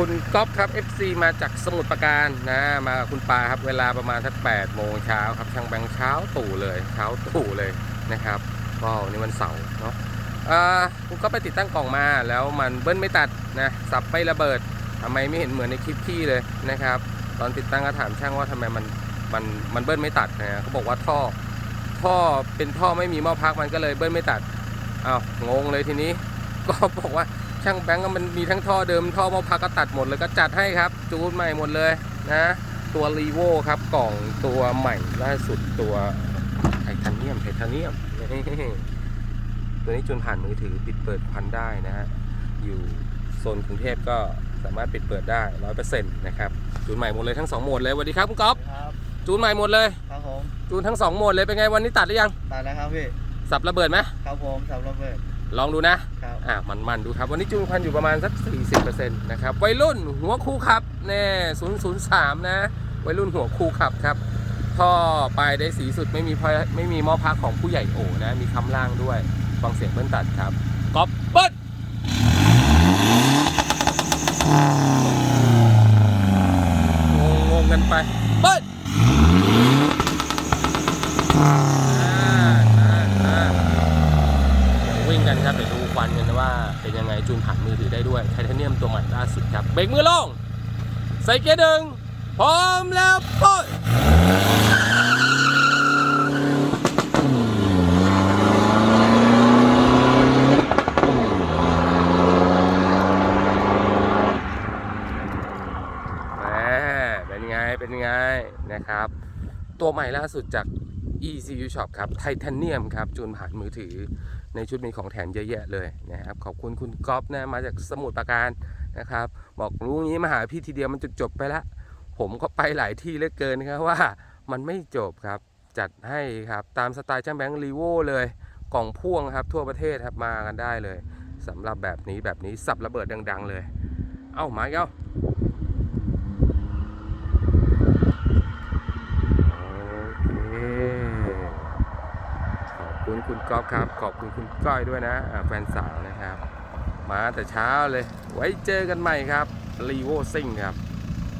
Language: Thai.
คุณก๊อฟครับ FC มาจากสมุทรปราการนะมากับคุณปาครับเวลาประมาณสัก8โมงเช้าครับช่างแบงค์เช้าตู่เลยเช้าตู่เลยนะครับก็วันนี้วันเสาร์เนาะอ่าคุณก็ไปติดตั้งกล่องมาแล้วมันเบิ้ลไม่ตัดนะสับไม่ระเบิดทำไมไม่เห็นเหมือนในคลิปพี่เลยนะครับ ตอนติดตั้งก็ถามช่างว่าทำไมมันมันมันเบิ้ลไม่ตัดนะเขาบอกว่าท่อท่อเป็นท่อไม่มีหม้อพักมันก็เลยเบิ้ลไม่ตัดอ้าวงงเลยทีนี้ ก็บอกว่า ช่างแบงก์ก็มันมีทั้งท่อเดิมท่อหม้อพักก็ตัดหมดเลยก็จัดให้ครับ จูนใหม่หมดเลยนะตัวรีโวครับกล่องตัวใหม่ล่าสุดตัวไทเทเนียมไทเทเนียมนี่ตัวนี้จูนผ่านมือถือปิดเปิดควันได้นะฮะอยู่โซนกรุงเทพก็สามารถปิดเปิดได้ร้อยเปอร์เซ็นต์นะครับจูนใหม่หมดเลยทั้งสองโหมดเลยสวัสดีครับคุณก๊อฟครับจูนใหม่หมดเลยครับผมจูนทั้งสองโหมดเลยเป็นไงวันนี้ตัดหรือยังตัดแล้วครับพี่สับระเบิดไหมครับผมสำหรับเบิด ลองดูนะ ครับอะมันมันๆดูครับ วันนี้จูนควันอยู่ประมาณสัก 40%นะครับ วัยรุ่นหัวคูขับแน่003 นะ วัยรุ่นหัวคูขับครับท่อปลายได้สีสุดไม่มีพอยไม่มีหม้อพักของผู้ใหญ่โอนะ มีคำล่างด้วยฟังเสียงเบิ้ลตัดครับก๊อปเบิ้ลงงงๆกันไปเบิ้ลอ่าอ่าอ่า เดี๋ย วิ่งกันครับเดี๋ยวดูควันกันว่าเป็นยังไงจูนผ่านมือถือได้ด้วยไทเทเนียมตัวใหม่ล่าสุดครับเบรกมือลงใส่เกียร์หนึ่งพร้อมแล้วปล่อยแหมเป็นไง เป็นไงนะครับ ตัวใหม่ล่าสุดจาก ECU Shop ครับไทเทเนียมครับจูนผ่านมือถือในชุดมีของแถมเยอะแยะเลยนะครับ ขอบคุณคุณก๊อฟนะมาจากสมุทรปราการนะครับ บอกรู้งี้มาหาพี่ทีเดียวมันจุดจบไปละ ผมก็ไปหลายที่เหลือเกินครับว่ามันไม่จบครับ จัดให้ครับ ตามสไตล์ช่างแบงค์รีโวเลยกล่องพ่วงครับ ทั่วประเทศครับมากันได้เลยสำหรับแบบนี้แบบนี้สับระเบิดดัง ๆ เลย เอ้ามาอีกเอ้า โอเค ขอบ คุณคุณก๊อฟครับ ขอบคุณคุณก้อยด้วยนะแฟนสาวนะครับ มาแต่เช้าเลย ไว้เจอกันใหม่ครับรีโวซิ่งครับ